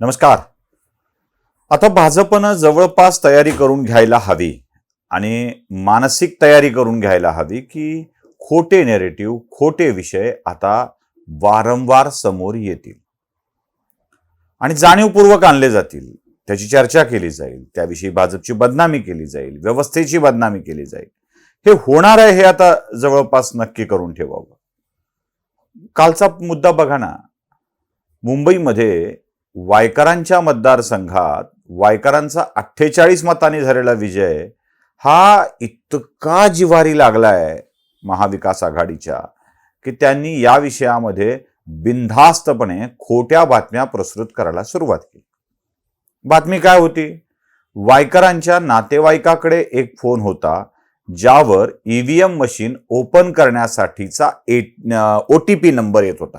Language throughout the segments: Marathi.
नमस्कार. आता भाजपनं जवळपास तयारी करून घ्यायला हवी आणि मानसिक तयारी करून घ्यायला हवी की खोटे नेरेटिव्ह खोटे विषय आता वारंवार समोर येतील. आणि जाणीवपूर्वक आणले जातील. त्याची चर्चा केली जाईल. त्याविषयी भाजपची बदनामी केली जाईल. व्यवस्थेची बदनामी केली जाईल. हे होणार आहे हे आता जवळपास नक्की करून ठेवावं. कालचा मुद्दा बघा ना. मुंबईमध्ये वायकरांच्या मतदारसंघात वायकरांचा अठ्ठेचाळीस मतांनी झालेला विजय हा इतका जिवारी लागलाय महाविकास आघाडीच्या की त्यांनी या विषयामध्ये बिनधास्तपणे खोट्या बातम्या प्रसृत करायला सुरुवात केली. बातमी काय होती? वायकरांच्या नातेवाईकाकडे एक फोन होता ज्यावर ईव्हीएम मशीन ओपन करण्यासाठीचा ओ टी पी नंबर येत होता.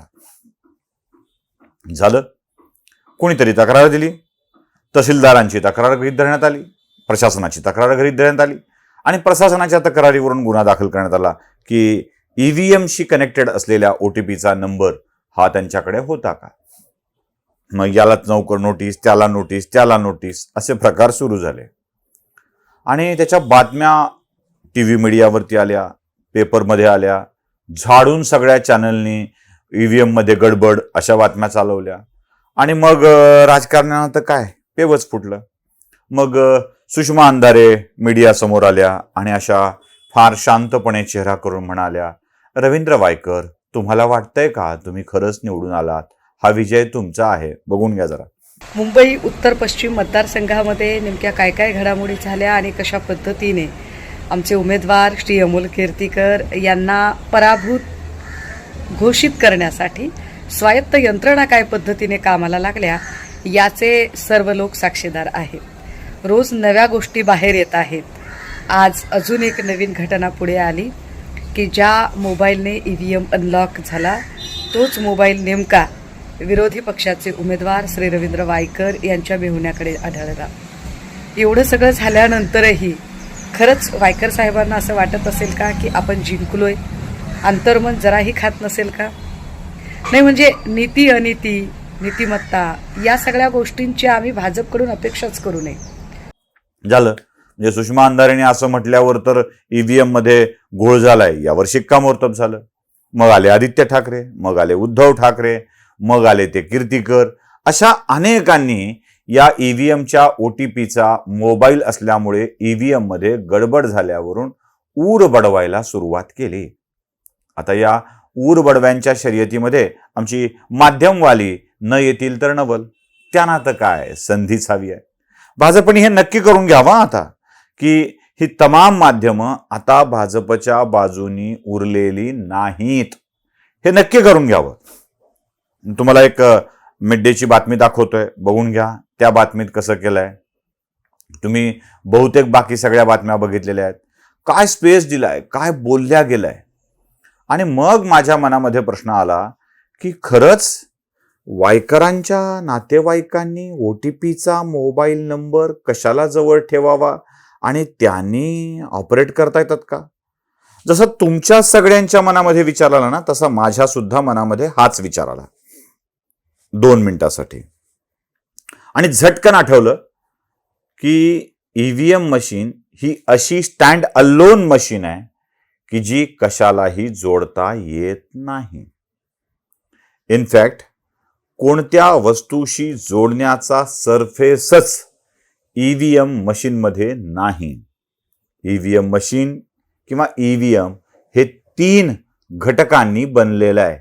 झालं? कोणीतरी तक्रार दिली. तहसीलदारांची तक्रार गृहीत धरण्यात आली. प्रशासनाची तक्रार गृहीत धरण्यात आली. आणि प्रशासनाच्या तक्रारीवरून गुन्हा दाखल करण्यात आला की ईव्हीएमशी कनेक्टेड असलेल्या ओ टी पीचा नंबर हा त्यांच्याकडे होता का? मग याला नौकर नोटीस त्याला नोटीस त्याला नोटीस असे प्रकार सुरू झाले. आणि त्याच्या बातम्या टी व्ही मीडियावरती आल्या पेपरमध्ये आल्या झाडून सगळ्या चॅनलनी ईव्हीएममध्ये गडबड अशा बातम्या चालवल्या. आणि मग अं, राजकारणानं तर काय? पेवच फुटलं. मग सुषमा अंधारे मीडिया समोर आल्या आणि अशा फार शांतपणे चेहरा करून म्हणाल्या रवींद्र वायकर तुम्हाला वाटतंय का तुम्ही खरंच निवडून आलात? हा विजय तुमचा आहे. बघून घ्या जरा. मुंबई उत्तर पश्चिम मतदारसंघामध्ये नेमक्या काय काय घडामोडी झाल्या आणि कशा पद्धतीने आमचे उमेदवार श्री अमोल कीर्तीकर यांना पराभूत घोषित करण्यासाठी स्वायत्त यंत्रणा काय पद्धतीने कामाला लागल्या याचे सर्व लोक साक्षीदार आहेत. रोज नव्या गोष्टी बाहेर येत आहेत. आज अजून एक नवीन घटना पुढे आली की ज्या मोबाईलने ई व्ही एम अनलॉक झाला तोच मोबाईल नेमका विरोधी पक्षाचे उमेदवार श्री रवींद्र वायकर यांच्या मेहुण्याकडे आढळला. एवढं सगळं झाल्यानंतरही खरंच वायकर साहेबांना असं वाटत असेल का की आपण जिंकलोय? अंतर्मन जराही खात नसेल का? नाही म्हणजे नीती अनिती नीतिमत्ता या सगळ्या गोष्टींची आम्ही भाजपकडून अपेक्षाच करू नये. झालं. म्हणजे सुषमा अंधारेने असं म्हटल्यावर तर ईव्हीएममध्ये घोळ झालाय. यावर शिक्कामोर्तब झालं. मग आले आदित्य ठाकरे मग आले उद्धव ठाकरे मग आले ते कीर्तीकर. अशा अनेकांनी या ईव्हीएमच्या ओ टी पीचा मोबाईल असल्यामुळे ईव्हीएममध्ये गडबड झाल्यावरून ऊर बडवायला सुरुवात केली. आता या ऊर बडव्यांच्या शर्यतीमध्ये आमची माध्यमवाली न येतील तर नवल. त्यांना तर काय संधीच हवी आहे. भाजपने हे नक्की करून घ्यावा आता की ही तमाम माध्यमं आता भाजपच्या बाजूनी उरलेली नाहीत. हे नक्की करून घ्यावं. तुम्हाला एक मिड डेची बातमी दाखवतोय. बघून घ्या त्या बातमीत कसं केलं आहे तुम्ही बहुतेक बाकी सगळ्या बातम्या बघितलेल्या आहेत. काय स्पेस दिलाय? काय बोलल्या गेलाय आणि मग माझ्या मनामध्ये प्रश्न आला की खरंच वायकरांच्या नातेवाईकांनी ओ टी पीचा मोबाईल नंबर कशाला जवळ ठेवावा आणि त्यांनी ऑपरेट करता येतात का? जसं तुमच्या सगळ्यांच्या मनामध्ये विचार आला ना तसा माझ्या सुद्धा मनामध्ये हाच विचार आला. दोन मिनिटासाठी. आणि झटकन आठवलं की ईव्हीएम मशीन ही अशी स्टँड अलोन मशीन आहे की जी कशालाही जोडता येत नाही. इनफॅक्ट कोणत्या वस्तूशी जोडण्याचा सरफेसच ईव्हीएम मशीनमध्ये नाही. ईव्हीएम मशीन किंवा ईव्हीएम हे तीन घटकांनी बनलेलं आहे.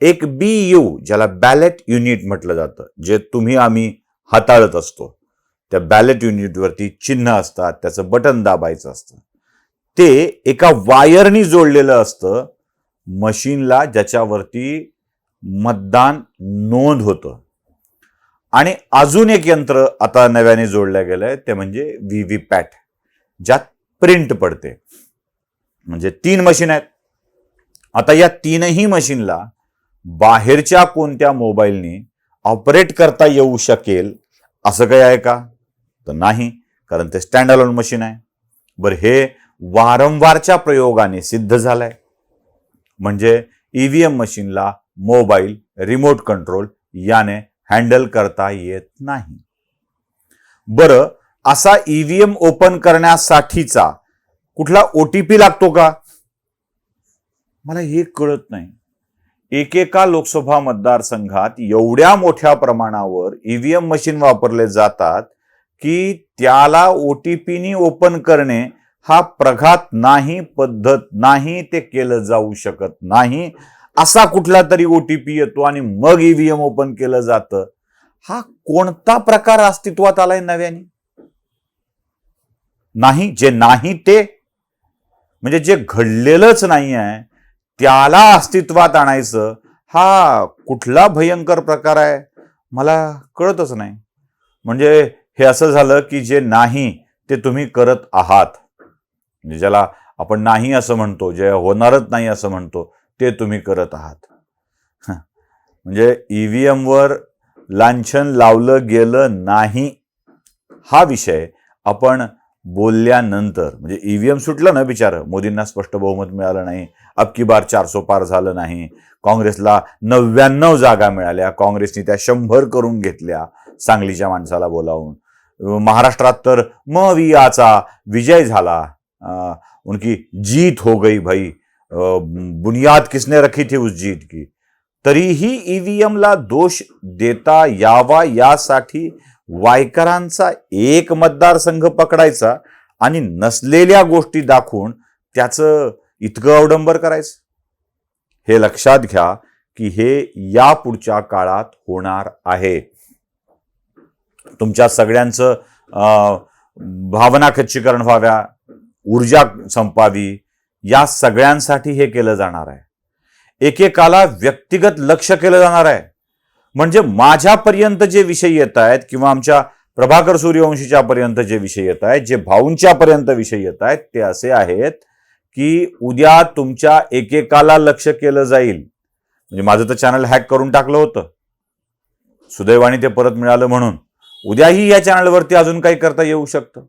एक बी यू ज्याला बॅलेट युनिट म्हटलं जातं जे तुम्ही आम्ही हाताळत असतो. त्या बॅलेट युनिटवरती चिन्ह असतात त्याचं बटन दाबायचं असतं. ते एका वायरनी जोडलेलं असतं. मशीनला ज्याच्यावरती मतदान नोंद होतं. आणि अजून एक यंत्र आता नव्याने जोडलं गेलंय ते म्हणजे व्ही व्ही पॅट ज्यात प्रिंट पडते. म्हणजे तीन मशीन आहेत. आता या तीनही मशीनला बाहेरच्या कोणत्या मोबाईलने ऑपरेट करता येऊ शकेल असं काही आहे का? तर नाही कारण ते स्टँड अलोन मशीन आहे. बरं हे वारंवारच्या प्रयोगाने सिद्ध झालाय. म्हणजे ईव्हीएम मशीनला मोबाईल रिमोट कंट्रोल याने हँडल करता येत नाही. बरं असा ईव्हीएम ओपन करण्यासाठीचा कुठला ओटीपी लागतो का? मला हे कळत नाही. एकेका लोकसभा मतदारसंघात एवढ्या मोठ्या प्रमाणावर ईव्हीएम मशीन वापरले जातात की त्याला ओटीपीनी ओपन करणे हा प्रघात नाही पद्धत नाही ते केलं जाऊ शकत नाही. असा कुठला तरी ओटीपी येतो आणि मग ईव्हीएम ओपन केलं जातं. हा कोणता प्रकार अस्तित्वात आलाय नव्याने? नाही जे नाही ते म्हणजे जे घडलेलंच नाही आहे त्याला अस्तित्वात आणायचं हा कुठला भयंकर प्रकार आहे? मला कळतच नाही. म्हणजे हे असं झालं की जे नाही ते तुम्ही करत आहात. म्हणजे ज्याला आपण नाही असं म्हणतो जे होणारच नाही असं म्हणतो ते तुम्ही करत आहात. म्हणजे म्हणजे व्ही वर लांछन लावलं गेलं नाही हा विषय आपण बोलल्यानंतर म्हणजे ईव्हीएम सुटलं ना बिचारं मोदींना स्पष्ट बहुमत मिळालं नाही अबकी बार चारसो पार झालं नाही काँग्रेसला नव्याण्णव जागा मिळाल्या काँग्रेसने त्या शंभर करून घेतल्या सांगलीच्या माणसाला बोलावून. महाराष्ट्रात तर म वियाचा विजय झाला. अं, उनकी जीत हो गई भाई। अं, बुनियाद किसने रखी थी उस जीत की? तरीही ईव्हीएमला दोष देता यावा यासाठी वायकरांचा एक मतदारसंघ पकडायचा आणि नसलेल्या गोष्टी दाखवून त्याचं इतकं अवडंबर करायचं. हे लक्षात घ्या की हे या पुढच्या काळात होणार आहे. तुमच्या सगळ्यांचं अं, भावना खच्चीकरण व्हाव्या ऊर्जा संपावी या सगळ्यांसाठी हे केलं जाणार आहे. एकेकाला व्यक्तिगत लक्ष केलं जाणार आहे. म्हणजे माझ्यापर्यंत जे विषय येत आहेत किंवा आमच्या प्रभाकर सूर्यवंशीच्या पर्यंत जे विषय येत आहेत जे भाऊंच्या पर्यंत विषय येत आहेत ते असे आहेत की उद्या तुमच्या एकेकाला लक्ष केलं जाईल. म्हणजे माझं तर चॅनल हॅक करून टाकलं होतं. सुदैवाने ते परत मिळालं म्हणून. उद्याही या चॅनलवरती अजून काही करता येऊ शकतं.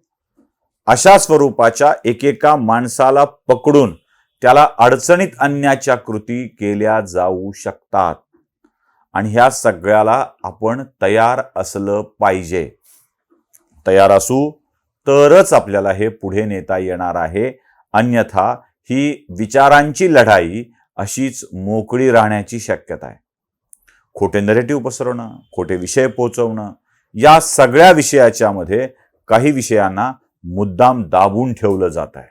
अशा स्वरूपाच्या एकेका माणसाला पकडून त्याला अडचणीत आणण्याच्या कृती केल्या जाऊ शकतात. आणि ह्या सगळ्याला आपण तयार असलं पाहिजे. तयार असू तरच आपल्याला हे पुढे नेता येणार आहे. अन्यथा ही विचारांची लढाई अशीच मोकळी राहण्याची शक्यता आहे. खोटे नरेटिव्ह पसरवणं खोटे विषय पोचवणं या सगळ्या विषयाच्यामध्ये काही विषयांना मुद्दाम दाबून ठेवलं जात आहे.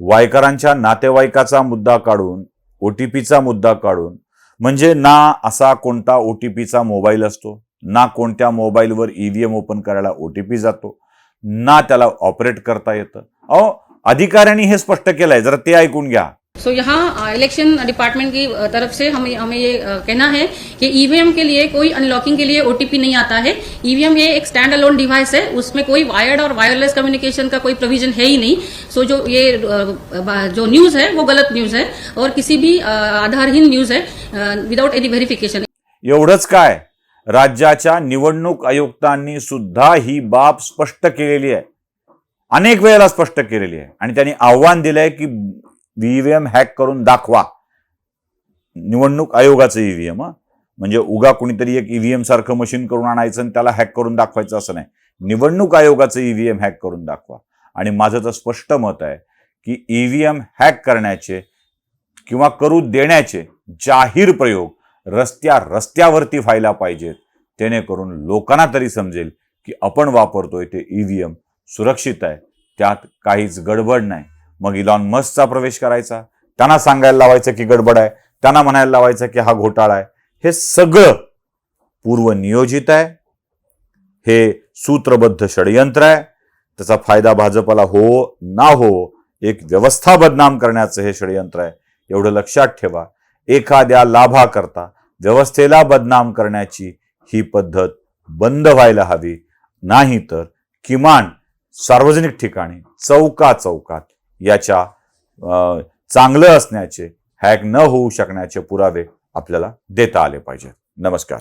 वायकरांच्या नातेवाईकाचा मुद्दा काढून ओ टी पीचा मुद्दा काढून म्हणजे ना असा कोणता ओ टी पीचा मोबाईल असतो ना कोणत्या मोबाईलवर ईव्हीएम ओपन करायला ओ टी पी जातो ना त्याला ऑपरेट करता येतं. अहो अधिकाऱ्यांनी हे स्पष्ट केलंय जरा ते ऐकून घ्या. सो यहाँ इलेक्शन डिपार्टमेंट की तरफ़ से हमें हमें ये कहना है कि ईवीएम के लिए कोई अनलॉकिंग के लिए ओटीपी नहीं आता है। ईवीएम ये एक स्टैंड अलोन डिवाइस है, उसमें कोई वायर्ड और वायरलेस कम्युनिकेशन का कोई प्रोविज़न है ही नहीं। सो जो ये जो न्यूज़ है, वो गलत न्यूज़ है और किसी भी आधारहीन न्यूज़ है विदाउट एनी वेरिफिकेशन एवढंच काय? राज्याच्या निवडणूक आयुक्तांनी सुद्धा ही बाब स्पष्ट केलेली आहे. अनेक वेळेला स्पष्ट केलेली आहे. आणि त्यांनी आव्हान दिलंय की ईव्हीएम हॅक करून दाखवा. निवडणूक आयोगाचं ईव्हीएम म्हणजे उगा कुणीतरी एक ईव्हीएम सारखं मशीन करून आणायचं आणि त्याला हॅक करून दाखवायचं असं नाही. निवडणूक आयोगाचं ईव्हीएम हॅक करून दाखवा. आणि माझं तर स्पष्ट मत आहे की ईव्हीएम हॅक करण्याचे किंवा करू देण्याचे जाहीर प्रयोग रस्त्या रस्त्यावरती व्हायला पाहिजेत. जेणेकरून लोकांना तरी समजेल की आपण वापरतोय ते ईव्हीएम सुरक्षित आहे. त्यात काहीच गडबड नाही. मग इलॉन मस्कचा प्रवेश करायचा. त्यांना सांगायला लावायचं की गडबड आहे. त्यांना म्हणायला लावायचं की हा घोटाळा आहे. हे सगळं पूर्वनियोजित आहे. हे सूत्रबद्ध षडयंत्र आहे. त्याचा फायदा भाजपला हो ना हो एक व्यवस्था बदनाम करण्याचं हे षडयंत्र आहे. एवढं लक्षात ठेवा. एखाद्या लाभाकरता व्यवस्थेला बदनाम करण्याची ही पद्धत बंद व्हायला हवी. नाही तर किमान सार्वजनिक ठिकाणी चौका चौकात याच्या चांगलं असण्याचे हॅक न होऊ शकण्याचे पुरावे आपल्याला देता आले पाहिजेत. नमस्कार.